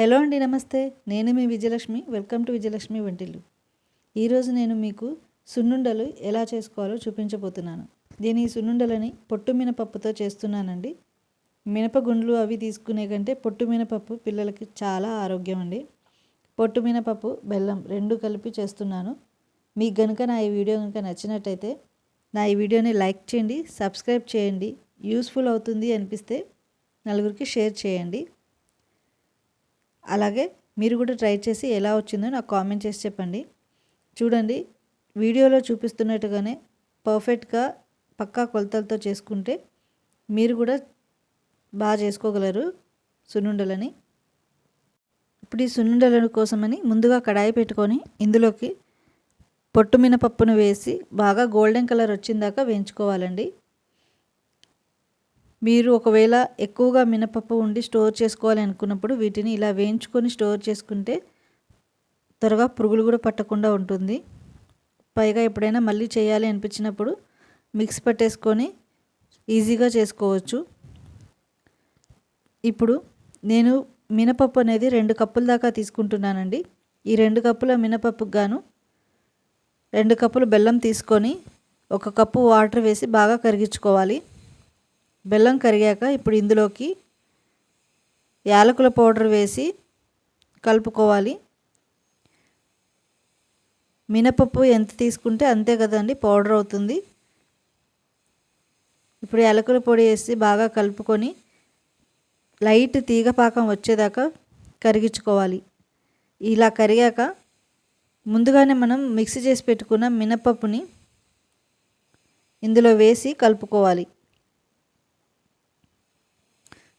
Hello అండి నమస్తే. నేను మీ విజయలక్ష్మి. వెల్కమ్ టు విజయలక్ష్మి వంటిల్లు. ఈరోజు నేను మీకు సున్నుండలు ఎలా చేసుకోవాలో చూపించబోతున్నాను. నేను ఈ సున్నుండలని పొట్టు మినపప్పుతో చేస్తున్నానండి. మినపగుండ్లు అవి తీసుకునే కంటే పొట్టు మినపప్పు పిల్లలకి చాలా ఆరోగ్యం అండి. పొట్టు మినపప్పు బెల్లం రెండు కలిపి చేస్తున్నాను. మీకు కనుక నా ఈ వీడియో కనుక నచ్చినట్టయితే నా ఈ వీడియోని లైక్ చేయండి సబ్స్క్రైబ్ చేయండి. యూస్ఫుల్ అవుతుంది అనిపిస్తే నలుగురికి షేర్ చేయండి. అలాగే మీరు కూడా ట్రై చేసి ఎలా వచ్చిందో నాకు కామెంట్ చేసి చెప్పండి. చూడండి వీడియోలో చూపిస్తున్నట్టుగానే పర్ఫెక్ట్గా పక్కా కొలతలతో చేసుకుంటే మీరు కూడా బాగా చేసుకోగలరు సున్నుండలని. ఇప్పుడు ఈ సున్నుండల కోసమని ముందుగా కడాయి పెట్టుకొని ఇందులోకి పొట్టు మినపప్పును వేసి బాగా గోల్డెన్ కలర్ వచ్చిందాక వేయించుకోవాలండి. మీరు ఒకవేళ ఎక్కువగా మినపప్పు ఉండి స్టోర్ చేసుకోవాలి అనుకున్నప్పుడు వీటిని ఇలా వేయించుకొని స్టోర్ చేసుకుంటే త్వరగా పురుగులు కూడా పట్టకుండా ఉంటుంది. పైగా ఎప్పుడైనా మళ్ళీ చేయాలి అనిపించినప్పుడు మిక్స్ పట్టేసుకొని ఈజీగా చేసుకోవచ్చు. ఇప్పుడు నేను మినపప్పు అనేది రెండు కప్పుల దాకా తీసుకుంటున్నానండి. ఈ రెండు కప్పుల మినపప్పుకు గాను రెండు కప్పులు బెల్లం తీసుకొని ఒక కప్పు వాటర్ వేసి బాగా కరిగించుకోవాలి. బెల్లం కరిగాక ఇప్పుడు ఇందులోకి యాలకుల పౌడర్ వేసి కలుపుకోవాలి. మినపప్పు ఎంత తీసుకుంటే అంతే కదండి పౌడర్ అవుతుంది. ఇప్పుడు యాలకుల పొడి వేసి బాగా కలుపుకొని లైట్ తీగపాకం వచ్చేదాకా కరిగించుకోవాలి. ఇలా కరిగాక ముందుగానే మనం మిక్సీ చేసి పెట్టుకున్న మినపప్పుని ఇందులో వేసి కలుపుకోవాలి.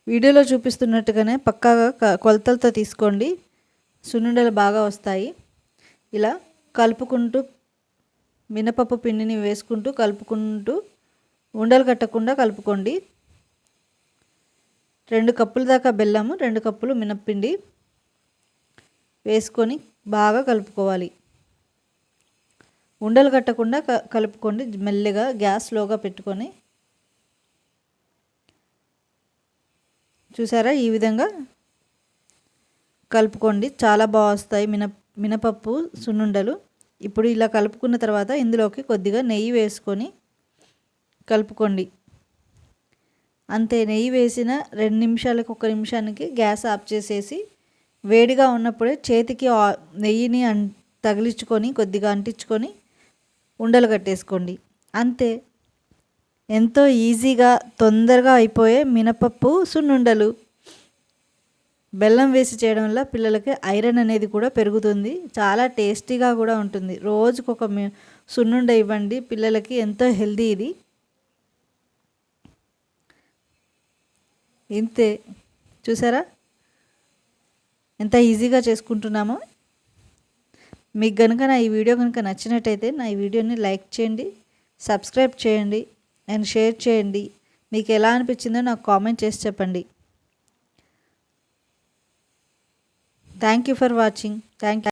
వీడియోలో చూపిస్తున్నట్టుగానే పక్కాగా కొలతలతో తీసుకోండి. సున్నుండలు బాగా వస్తాయి. ఇలా కలుపుకుంటూ మినపప్పు పిండిని వేసుకుంటూ కలుపుకుంటూ ఉండలు కట్టకుండా కలుపుకోండి. రెండు కప్పుల దాకా బెల్లము రెండు కప్పులు మినప్పిండి వేసుకొని బాగా కలుపుకోవాలి. ఉండలు కట్టకుండా కలుపుకోండి. మెల్లిగా గ్యాస్ స్లోగా పెట్టుకొని చూసారా? ఈ విధంగా కలుపుకోండి. చాలా బాగా వస్తాయి మిన మినపప్పు సున్నుండలు. ఇప్పుడు ఇలా కలుపుకున్న తర్వాత ఇందులోకి కొద్దిగా నెయ్యి వేసుకొని కలుపుకోండి. అంతే నెయ్యి వేసిన రెండు నిమిషాలకు ఒక నిమిషానికి గ్యాస్ ఆఫ్ చేసేసి వేడిగా ఉన్నప్పుడే చేతికి నెయ్యిని అన్ తగిలించుకొని కొద్దిగా అంటించుకొని ఉండలు కట్టేసుకోండి. అంతే ఎంతో ఈజీగా తొందరగా అయిపోయే మినపప్పు సున్నుండలు. బెల్లం వేసి చేయడం వల్ల పిల్లలకి ఐరన్ అనేది కూడా పెరుగుతుంది. చాలా టేస్టీగా కూడా ఉంటుంది. రోజుకు ఒక సున్నుండ ఇవ్వండి. పిల్లలకి ఎంతో హెల్దీ ఇది. ఇంతే. చూసారా? ఎంత ఈజీగా చేసుకుంటున్నామో. మీకు కనుక నా ఈ వీడియో కనుక నచ్చినట్టయితే నా ఈ వీడియోని లైక్ చేయండి. సబ్స్క్రైబ్ చేయండి. అండ్ షేర్ చేయండి. మీకు ఎలా అనిపించిందో నాకు కామెంట్ చేసి చెప్పండి. Thank you for watching thank